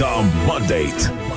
The Mandate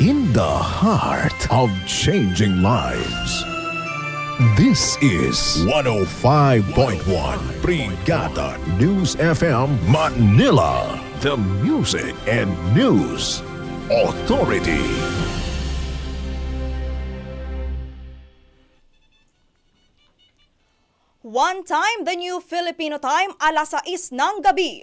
in the heart of changing lives. This is 105.1 Brigada News FM Manila. The Music and News Authority. One time, the new Filipino time, alas 6 ng gabi.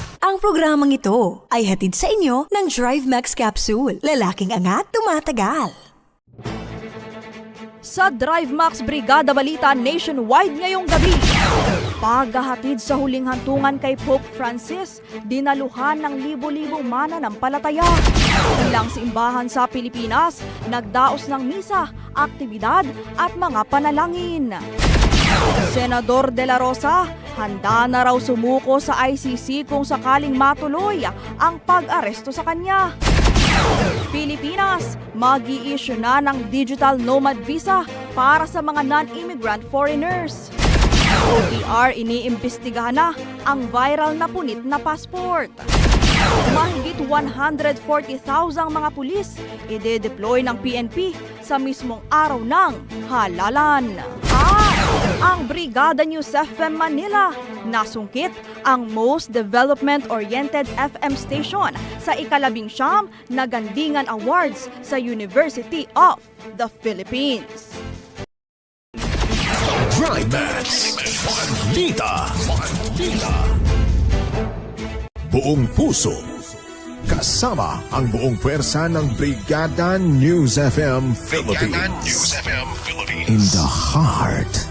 Ang programang ito ay hatid sa inyo ng Drive Max Capsule. Lalaking angat, tumatagal. Sa Drive Max Brigada Balita nationwide ngayong gabi. Paghahatid sa huling hantungan kay Pope Francis, dinaluhan ng libo-libong mananampalataya. Ilang simbahan sa Pilipinas, nagdaos ng misa, aktibidad at mga panalangin. Senador De La Rosa, handa na raw sumuko sa ICC kung sakaling matuloy ang pag-aresto sa kanya. Pilipinas, mag issue na ng digital nomad visa para sa mga non-immigrant foreigners. OTR iniimbestigahan na ang viral na punit na passport. Mahigit 140,000 mga pulis ide-deploy ng PNP sa mismong araw ng halalan. Ang Brigada News FM Manila nasungkit ang most development-oriented FM station sa ikalabing siyam na Gandingan Awards sa University of the Philippines. Drive Max. Balita. Balita. Buong puso. Kasama ang buong pwersa ng Brigada News FM Philippines. In the heart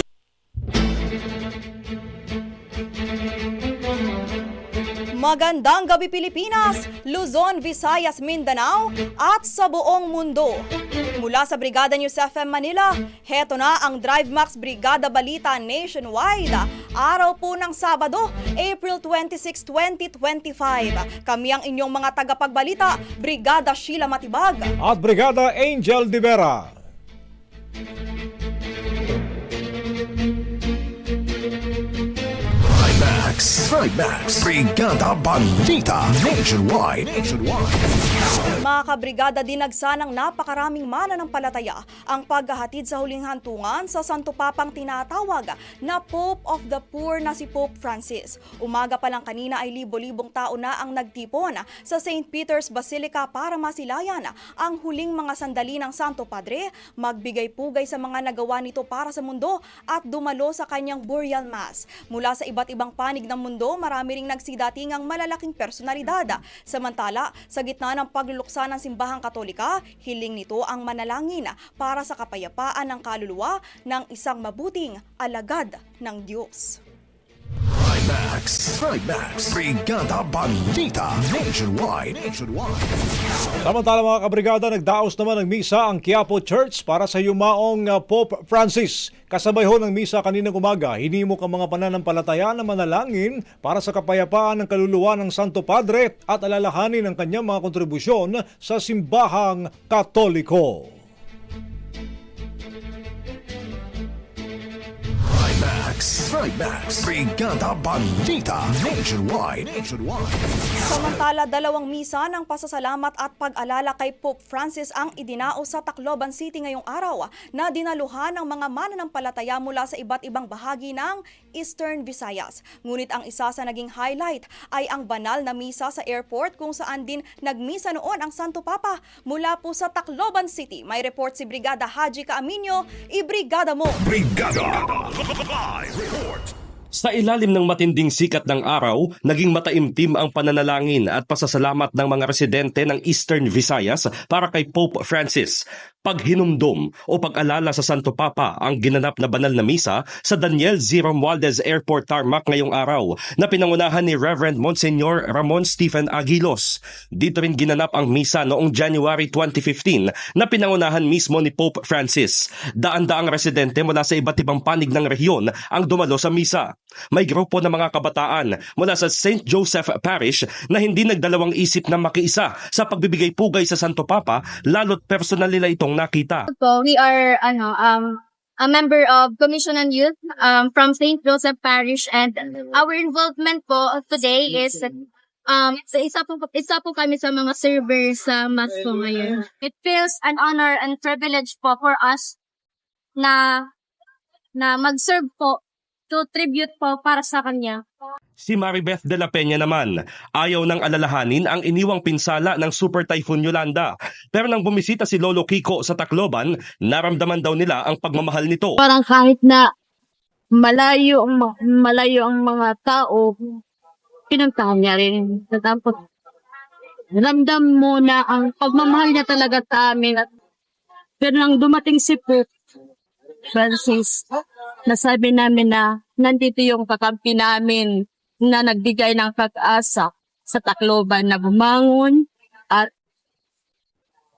Magandang gabi Pilipinas, Luzon, Visayas, Mindanao at sa buong mundo. Mula sa Brigada News FM Manila, heto na ang Drive Max Brigada Balita Nationwide. Araw po ng Sabado, April 26, 2025. Kami ang inyong mga tagapagbalita, Brigada Sheila Matibag. at Brigada Angel de Vera. Max. Drive Max. Brigada Balita Nationwide. Nationwide. Mga kabrigada dinagsa ng napakaraming mananampalataya ang paghahatid sa huling hantungan sa Santo Papang tinatawag na Pope of the Poor na si Pope Francis. Umaga pa lang kanina ay libo-libong tao na ang nagtipon sa St. Peter's Basilica para masilayan ang huling mga sandali ng Santo Padre, magbigay pugay sa mga nagawa nito para sa mundo at dumalo sa kanyang burial mass. Mula sa iba't ibang panig ng mundo, marami ring nagsidatingang malalaking personalidad. Samantala, sa gitna ng pagluluksa ng simbahang katolika, hiling nito ang manalangin para sa kapayapaan ng kaluluwa ng isang mabuting alagad ng Diyos. Drive Max. Drive Max. Brigada Balita Nationwide. Nationwide. Samantala mga kabrigada, nagdaos naman ng misa ang Quiapo Church para sa yumaong uh, Pope Francis. Kasabay ho ng misa kaninang umaga, hinimok ang mga pananampalataya na manalangin para sa kapayapaan ng kaluluwa ng Santo Padre at alalahanin ang kanyang mga kontribusyon sa simbahang katoliko. Drive Max. Brigada Balita Nationwide. Nationwide. Samantala, dalawang misa ng pasasalamat at pag-alala kay Pope Francis ang idinao sa Tacloban City ngayong araw na dinaluhan ng mga mananampalataya mula sa iba't ibang bahagi ng Eastern Visayas. Ngunit ang isa sa naging highlight ay ang banal na misa sa airport kung saan din nagmisa noon ang Santo Papa. Mula po sa Tacloban City, may report si Brigada Haji Kaaminyo, ibrigada mo! Brigada. Live report. Sa ilalim ng matinding sikat ng araw, naging mataimtim ang pananalangin at pasasalamat ng mga residente ng Eastern Visayas para kay Pope Francis. Paghinumdum o pag-alala sa Santo Papa ang ginanap na banal na misa sa Daniel Z. Romualdez Airport Tarmac ngayong araw na pinangunahan ni Reverend Monsignor Ramon Stephen Aguilos. Dito rin ginanap ang misa noong January 2015 na pinangunahan mismo ni Pope Francis. Daan-daang residente mula sa iba't ibang panig ng rehiyon ang dumalo sa misa. May grupo ng mga kabataan mula sa St. Joseph Parish na hindi nagdalawang isip na makiisa sa pagbibigay pugay sa Santo Papa lalo't personal nila itong nakita. po, we are ano um a member of Commission on Youth um from St. Joseph Parish and our involvement po today is um sa isa po isa po kami sa mga servers sa mass po ngayon. It feels an honor and privilege po for us na na mag-serve po to tribute po para sa kanya. Si Maribeth de la Peña naman, ayaw nang alalahanin ang iniwang pinsala ng Super Typhoon Yolanda. Pero nang bumisita si Lolo Kiko sa Tacloban, naramdaman daw nila ang pagmamahal nito. Parang kahit na malayo ang ma- malayo ang mga tao, pinuntahan niya rin. Tapos, ramdam mo na ang pagmamahal niya talaga sa amin. At, pero nang dumating si Pope Francis, nasabi namin na nandito yung kakampi namin na nagbigay ng pag-asa sa Tacloban na bumangon at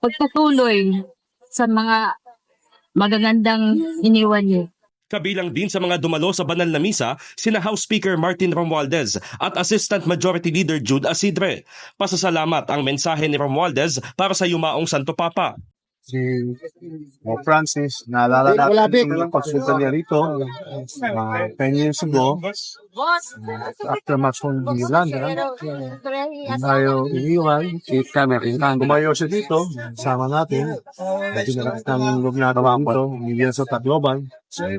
pagpatuloy sa mga magagandang iniwan niya. Kabilang din sa mga dumalo sa banal na misa, sina House Speaker Martin Romualdez at Assistant Majority Leader Jude Asidre. Pasasalamat ang mensahe ni Romualdez para sa yumaong Santo Papa. Si uh, Francis, naalala natin yung pagsunta niya rito uh, 10 years ago. Uh, after match ng Yolanda tayo iniwan si Cameron. gumayo siya dito sama natin. dinalas ng loob na dito hindi sa Tacloban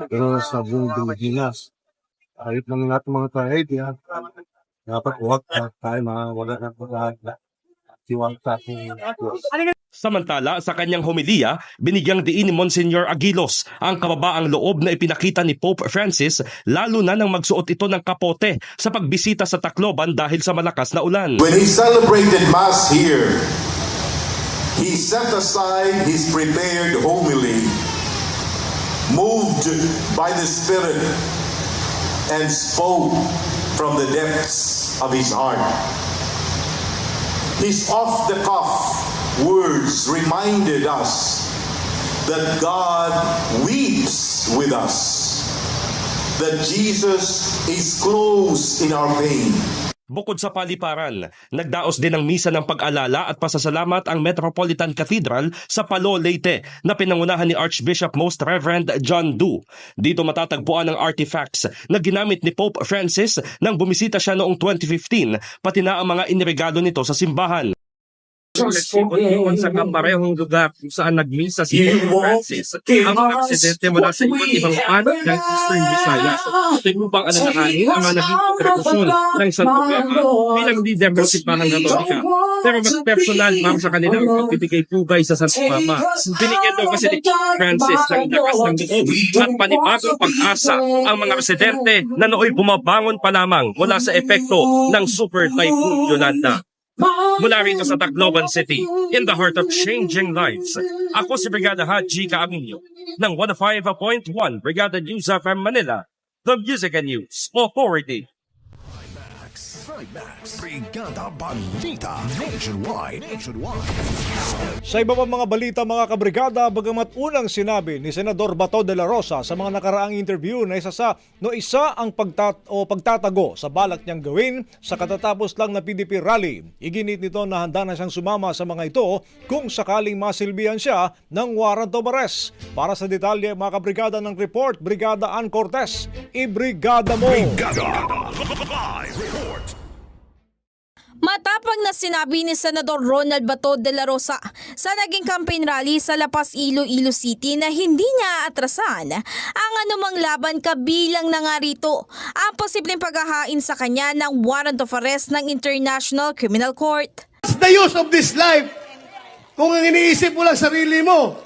pero sa buong Pilipinas. Ayot ng lahat ng mga trahedya. Dapat huwag tayo mga wala ng pagkakas Tiwangta ko. Samantala, sa kanyang homilya, binigyang diin ni Monsignor Aguilos ang kababaang loob na ipinakita ni Pope Francis lalo na nang magsuot ito ng kapote sa pagbisita sa Tacloban dahil sa malakas na ulan. When he celebrated Mass here, he set aside his prepared homily, moved by the Spirit, and spoke from the depths of his heart. His off the cuff words reminded us that God weeps with us, that Jesus is close in our pain. Bukod sa paliparan, nagdaos din ng misa ng pag-alala at pasasalamat ang Metropolitan Cathedral sa Palo, Leyte na pinangunahan ni Archbishop Most Reverend John Du. Dito matatagpuan ang artifacts na ginamit ni Pope Francis nang bumisita siya noong 2015, pati na ang mga iniregalo nito sa simbahan. Nagsipuntuan sa kaparehong lugar kung saan nagmisa si Pope Francis ang mga presidente mula sa iba't ibang panig ng Eastern Visayas. Yung upang alalahanin ang mga naging kontribusyon ng Santo Papa bilang leader ng Simbahan Katolika. Pero mas personal ma'am sa kanilang pagbibigay pugay sa Santo Papa. Binigyan daw kasi ni Pope Francis ng lakas ng loob at panibagong pag-asa ang mga residente na nooy bumabangon pa lamang mula sa epekto ng Super Typhoon Yolanda. Mula rito sa Tacloban City, in the heart of changing lives, ako si Brigada Haji Caaminyo ng 105.1 Brigada News FM Manila, the Music and News Authority. Trimax, Brigada Balita Nationwide. Nationwide. Sa iba pang mga balita mga kabrigada, bagamat unang sinabi ni Senador Bato de la Rosa sa mga nakaraang interview na isa sa no isa ang pagtat o pagtatago sa balak niyang gawin sa katatapos lang na PDP rally. Iginit nito na handa na siyang sumama sa mga ito kung sakaling masilbihan siya ng warrant of arrest. Para sa detalye mga kabrigada ng report, Brigada Ann Cortez, ibrigada mo! Brigada. Live report. Matapang na sinabi ni Senador Ronald Bato de la Rosa sa naging campaign rally sa La Paz, Iloilo City na hindi niya atrasan ang anumang laban kabilang na nga rito ang posibleng paghahain sa kanya ng warrant of arrest ng International Criminal Court. The use of this life? Kung ang iniisip mo lang sarili mo,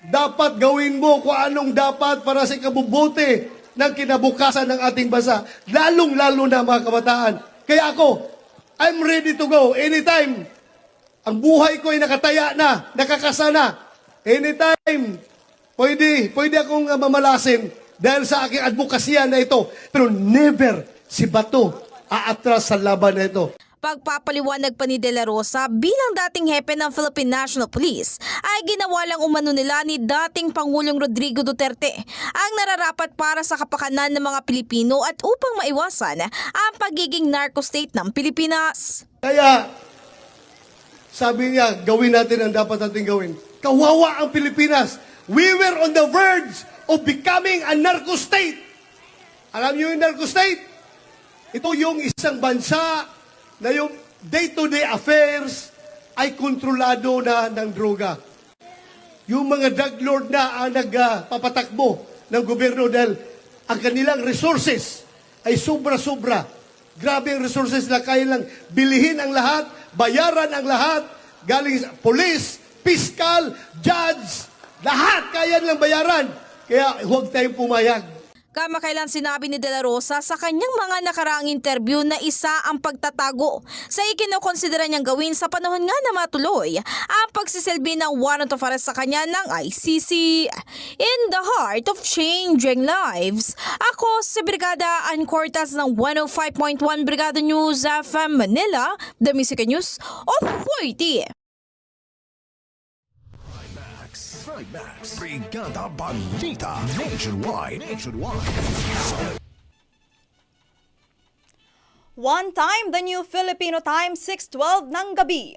dapat gawin mo kung anong dapat para sa ikabubuti ng kinabukasan ng ating bansa. Lalong-lalo na mga kabataan. Kaya ako, I'm ready to go anytime. Ang buhay ko ay nakataya na, nakakasana. Anytime, pwede, pwede akong uh, mamalasin dahil sa aking advokasya na ito. Pero never si Bato aatras sa laban na ito. Pagpapaliwanag pa ni De La Rosa bilang dating hepe ng Philippine National Police ay ginawa lang umano nila ni dating Pangulong Rodrigo Duterte ang nararapat para sa kapakanan ng mga Pilipino at upang maiwasan ang pagiging narco state ng Pilipinas. Kaya, sabi niya, gawin natin ang dapat natin gawin. Kawawa ang Pilipinas. We were on the verge of becoming a narco state. Alam niyo yung narco state? Ito yung isang bansa na yung day-to-day affairs ay kontrolado na ng droga. Yung mga drug lord na ang nagpapatakbo ng gobyerno dahil ang kanilang resources ay sobra-sobra. Grabe ang resources na kaya lang bilihin ang lahat, bayaran ang lahat, galing sa police, fiscal, judge, lahat kaya nilang bayaran. Kaya huwag tayong pumayag. Kamakailan sinabi ni De La Rosa sa kanyang mga nakaraang interview na isa ang pagtatago sa ikinokonsidera niyang gawin sa panahon nga na matuloy ang pagsisilbi ng warrant of arrest sa kanya ng ICC. In the heart of changing lives, ako si Brigada Ann Cortez ng 105.1 Brigada News FM Manila, The Music News Authority. Trimax, Brigada Balita Nationwide. Nationwide. One time, the new Filipino time, 6.12 ng gabi.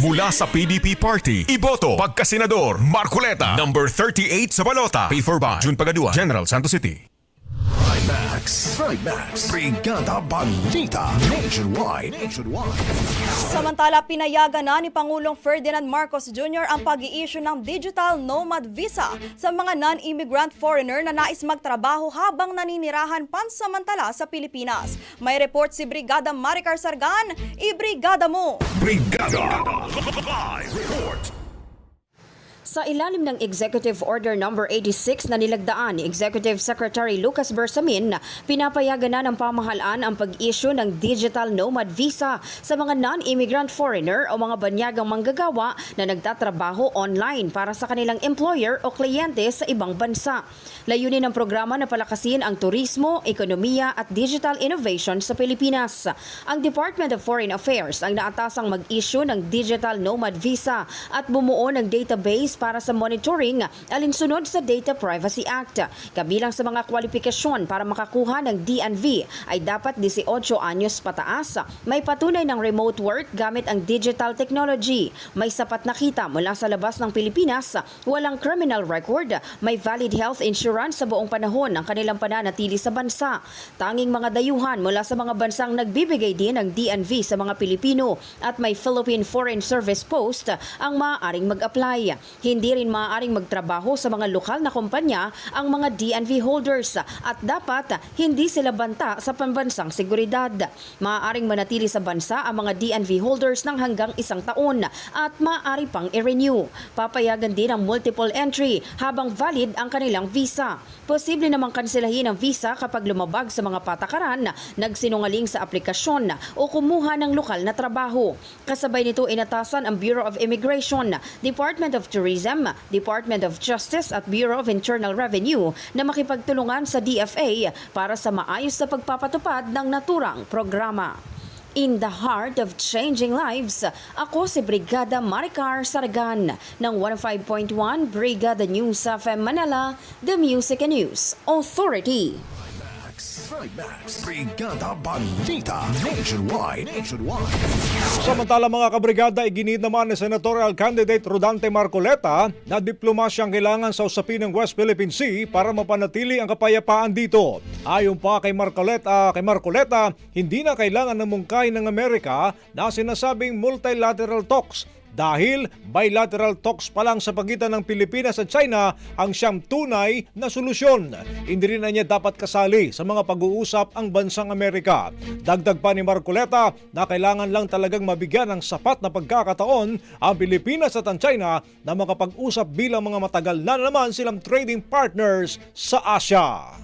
Mula sa PDP Party, iboto pagkasenador Marcoleta, number 38 sa balota. Paid for by June Pagadua, General Santos City. Trimax, Trimax, Brigada Balita, Nationwide, Nationwide. Samantala, pinayagan na ni Pangulong Ferdinand Marcos Jr. ang pag issue ng Digital Nomad Visa sa mga non-immigrant foreigner na nais magtrabaho habang naninirahan pansamantala sa Pilipinas. May report si Brigada Maricar Sargan, i-brigada mo! Brigada Live Report. Sa ilalim ng Executive Order No. 86 na nilagdaan ni Executive Secretary Lucas Bersamin, pinapayagan na ng pamahalaan ang pag-issue ng Digital Nomad Visa sa mga non-immigrant foreigner o mga banyagang manggagawa na nagtatrabaho online para sa kanilang employer o kliyente sa ibang bansa. Layunin ng programa na palakasin ang turismo, ekonomiya at digital innovation sa Pilipinas. Ang Department of Foreign Affairs ang naatasang mag-issue ng Digital Nomad Visa at bumuo ng database para sa monitoring alinsunod sa Data Privacy Act. Kabilang sa mga kwalifikasyon para makakuha ng DNV ay dapat 18 anyos pataas, may patunay ng remote work gamit ang digital technology, may sapat na kita mula sa labas ng Pilipinas, walang criminal record, may valid health insurance sa buong panahon ng kanilang pananatili sa bansa. Tanging mga dayuhan mula sa mga bansang nagbibigay din ng DNV sa mga Pilipino at may Philippine Foreign Service Post ang maaaring mag-apply. Hindi rin maaaring magtrabaho sa mga lokal na kumpanya ang mga DNV holders at dapat hindi sila banta sa pambansang seguridad. Maaaring manatili sa bansa ang mga DNV holders ng hanggang isang taon at maaari pang i-renew. Papayagan din ang multiple entry habang valid ang kanilang visa. Posible namang kanselahin ang visa kapag lumabag sa mga patakaran, nagsinungaling sa aplikasyon o kumuha ng lokal na trabaho. Kasabay nito inatasan ang Bureau of Immigration, Department of Tourism, Department of Justice at Bureau of Internal Revenue na makipagtulungan sa DFA para sa maayos na pagpapatupad ng naturang programa. In the heart of changing lives, ako si Brigada Maricar Saragan ng 105.1 Brigada News FM Manila, The Music and News Authority. Trimax, Brigada Balita, Nationwide, Nationwide. Samantala mga kabrigada, iginit naman ni Senatorial Candidate Rodante Marcoleta na diplomasya ang kailangan sa usapin ng West Philippine Sea para mapanatili ang kapayapaan dito. Ayon pa kay Marcoleta, kay Marcoleta, hindi na kailangan ng mungkay ng Amerika na sinasabing multilateral talks dahil bilateral talks pa lang sa pagitan ng Pilipinas at China ang siyang tunay na solusyon. Hindi rin na niya dapat kasali sa mga pag-uusap ang bansang Amerika. Dagdag pa ni Marcoleta na kailangan lang talagang mabigyan ng sapat na pagkakataon ang Pilipinas at ang China na makapag-usap bilang mga matagal na naman silang trading partners sa Asia.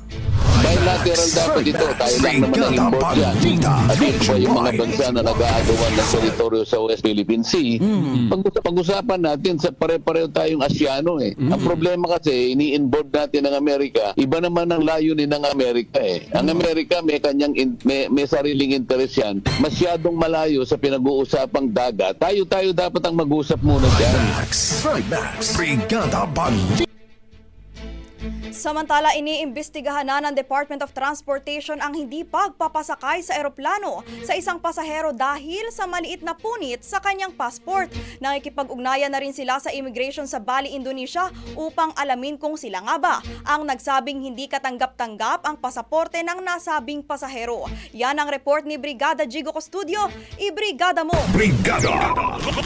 Bilateral dapat ito. Tayo lang naman ang import yan. At ito pa yung mga bansa na nag-aagawan ng teritoryo sa West Philippine Sea. Pag- Pag-usapan natin sa pare-pareho tayong Asyano eh. Ang problema kasi, ini-inboard natin ng Amerika. Iba naman ang layunin ng Amerika eh. Ang Amerika may kanyang in- may, may sariling interes yan. Masyadong malayo sa pinag-uusapang dagat. Tayo-tayo dapat ang mag-usap muna dyan. Trimax, Brigada Balita. Samantala, iniimbestigahan na ng Department of Transportation ang hindi pagpapasakay sa eroplano sa isang pasahero dahil sa maliit na punit sa kanyang passport. Nakikipag-ugnayan na rin sila sa immigration sa Bali, Indonesia upang alamin kung sila nga ba ang nagsabing hindi katanggap-tanggap ang pasaporte ng nasabing pasahero. Yan ang report ni Brigada Jigo Custudio. I-brigada mo! Brigada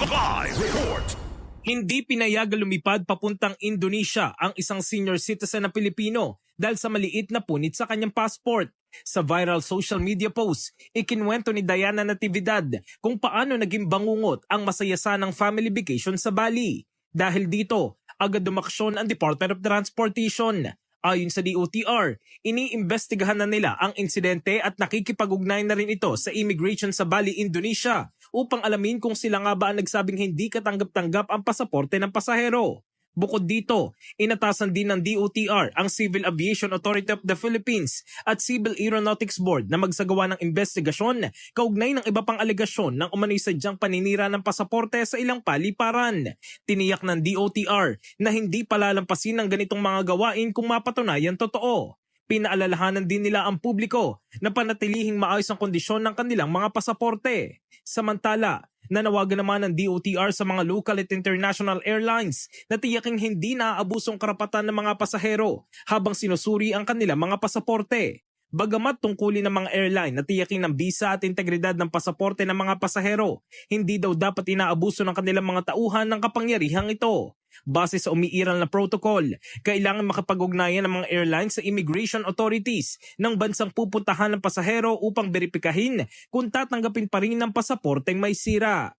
Live Report. Hindi pinayagan lumipad papuntang Indonesia ang isang senior citizen na Pilipino dahil sa maliit na punit sa kanyang passport. Sa viral social media post, ikinwento ni Diana Natividad kung paano naging bangungot ang masayasanang family vacation sa Bali. Dahil dito, agad dumaksyon ang Department of Transportation. Ayon sa DOTR, iniimbestigahan na nila ang insidente at nakikipag-ugnay na rin ito sa immigration sa Bali, Indonesia upang alamin kung sila nga ba ang nagsabing hindi katanggap-tanggap ang pasaporte ng pasahero. Bukod dito, inatasan din ng DOTR ang Civil Aviation Authority of the Philippines at Civil Aeronautics Board na magsagawa ng investigasyon kaugnay ng iba pang alegasyon ng umano'y sadyang paninira ng pasaporte sa ilang paliparan. Tiniyak ng DOTR na hindi palalampasin ng ganitong mga gawain kung mapatunayan totoo. Pinaalalahanan din nila ang publiko na panatilihing maayos ang kondisyon ng kanilang mga pasaporte. Samantala, nanawagan naman ng DOTR sa mga local at international airlines na tiyaking hindi naaabusong karapatan ng mga pasahero habang sinusuri ang kanilang mga pasaporte. Bagamat tungkulin ng mga airline na tiyakin ng visa at integridad ng pasaporte ng mga pasahero, hindi daw dapat inaabuso ng kanilang mga tauhan ng kapangyarihang ito. Base sa umiiral na protocol, kailangan makapag-ugnayan ng mga airlines sa immigration authorities ng bansang pupuntahan ng pasahero upang beripikahin kung tatanggapin pa rin ng pasaporteng may sira.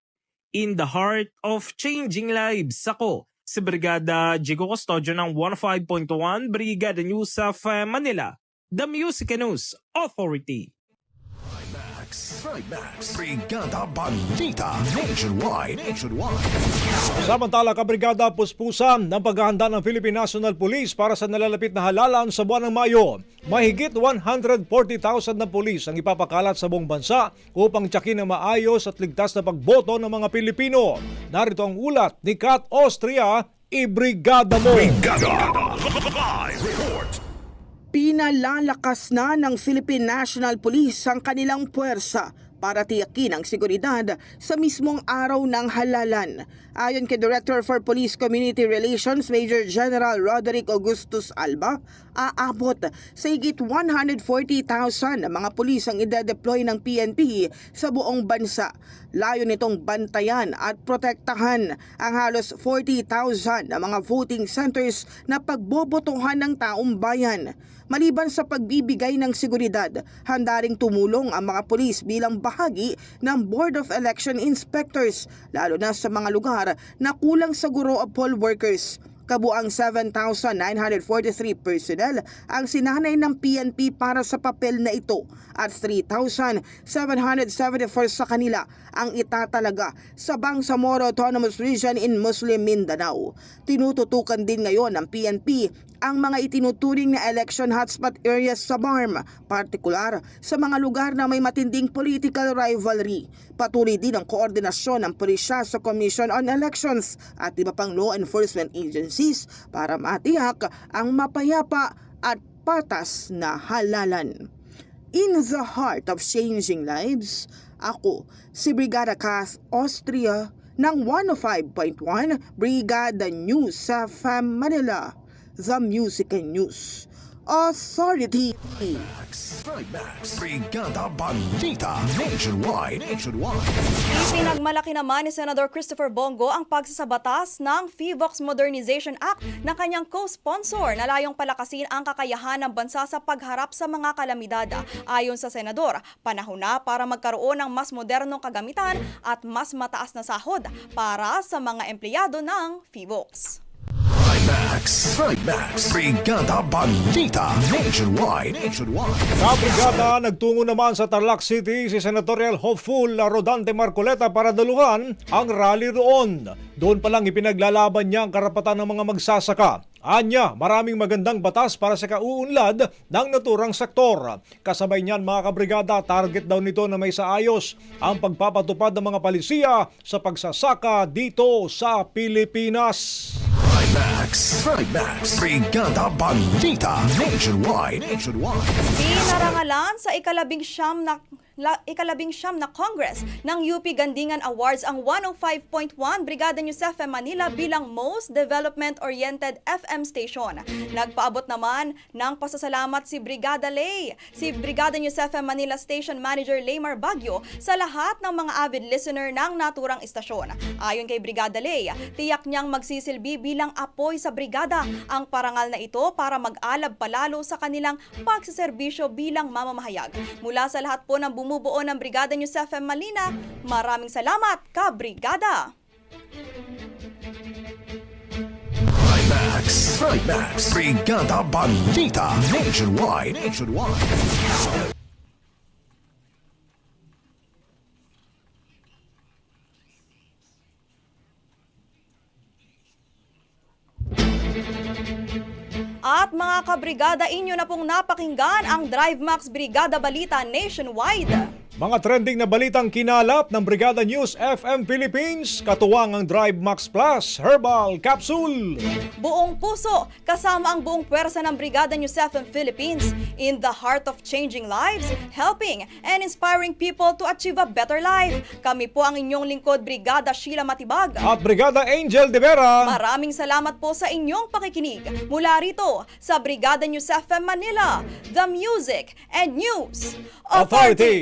In the heart of changing lives, ako si Brigada Jigo Custodio ng 15.1 Brigada News of Manila, The Music News Authority. Trimax, Brigada Balita Nationwide. Nationwide. Samantala, kabrigada puspusan ng paghahanda ng Philippine National Police para sa nalalapit na halalan sa buwan ng Mayo. Mahigit 140,000 na pulis ang ipapakalat sa buong bansa upang tiyakin ang maayos at ligtas na pagboto ng mga Pilipino. Narito ang ulat ni Kat Austria, ibrigada mo! Brigada Live Report. Pinalalakas na ng Philippine National Police ang kanilang puwersa para tiyakin ang seguridad sa mismong araw ng halalan. Ayon kay Director for Police Community Relations Major General Roderick Augustus Alba, aabot sa higit 140,000 na mga pulis ang ide-deploy ng PNP sa buong bansa. Layo nitong bantayan at protektahan ang halos 40,000 na mga voting centers na pagbobotohan ng taong bayan. Maliban sa pagbibigay ng seguridad, handa ring tumulong ang mga pulis bilang bahagi ng Board of Election Inspectors, lalo na sa mga lugar na kulang sa guro of poll workers. Kabuang 7,943 personnel ang sinanay ng PNP para sa papel na ito at 3,774 sa kanila ang itatalaga sa Bangsamoro Autonomous Region in Muslim Mindanao. Tinututukan din ngayon ng PNP ang mga itinuturing na election hotspot areas sa BARM, partikular sa mga lugar na may matinding political rivalry. Patuloy din ang koordinasyon ng pulisya sa Commission on Elections at iba pang law enforcement agencies para matiyak ang mapayapa at patas na halalan. In the heart of changing lives, ako si Brigada Cass Austria ng 105.1 Brigada News sa FAM Manila, The Music and News Authority. Trimax, Brigada Balita Nationwide. Nationwide. Ipinagmalaki naman ni Senador Christopher Bongo ang pagsasabatas ng FIVOX Modernization Act na kanyang co-sponsor na layong palakasin ang kakayahan ng bansa sa pagharap sa mga kalamidad. Ayon sa Senador, panahon na para magkaroon ng mas modernong kagamitan at mas mataas na sahod para sa mga empleyado ng FIVOX. Trimax, Trimax, Brigada Balita Nationwide. Nationwide. Kabrigada, nagtungo naman sa Tarlac City si Senatorial Hopeful Rodante Marcoleta para daluhan ang rally roon. Doon pa lang ipinaglalaban niya ang karapatan ng mga magsasaka. Anya, maraming magandang batas para sa kauunlad ng naturang sektor. Kasabay niyan mga kabrigada, target daw nito na may saayos ang pagpapatupad ng mga palisiya sa pagsasaka dito sa Pilipinas. Trimax, Trimax, Brigada Balita Nationwide. Nationwide. Pinarangalan sa ikalabing siyam na ikalabing siyam na Congress ng UP Gandingan Awards ang 105.1 Brigada News FM Manila bilang Most Development-Oriented FM Station. Nagpaabot naman ng pasasalamat si Brigada Lay, si Brigada News FM Manila Station Manager Laymar Bagyo sa lahat ng mga avid listener ng naturang istasyon. Ayon kay Brigada Lay, tiyak niyang magsisilbi bilang apoy sa brigada ang parangal na ito para mag-alab palalo sa kanilang pagsiservisyo bilang mamamahayag. Mula sa lahat po ng bumubuo ng Brigada News FM Malina, maraming salamat, ka Brigada! Trimax, Trimax, Brigada Balita Nationwide. Nationwide. At mga kabrigada, inyo na pong napakinggan ang Drive Max Brigada Balita Nationwide. Mga trending na balitang kinalap ng Brigada News FM Philippines, katuwang ang Drive Max Plus Herbal Capsule. Buong puso, kasama ang buong pwersa ng Brigada News FM Philippines in the heart of changing lives, helping and inspiring people to achieve a better life. Kami po ang inyong lingkod, Brigada Sheila Matibag. At Brigada Angel de Vera. Maraming salamat po sa inyong pakikinig. Mula rito sa Brigada News FM Manila, the Music and News Authority.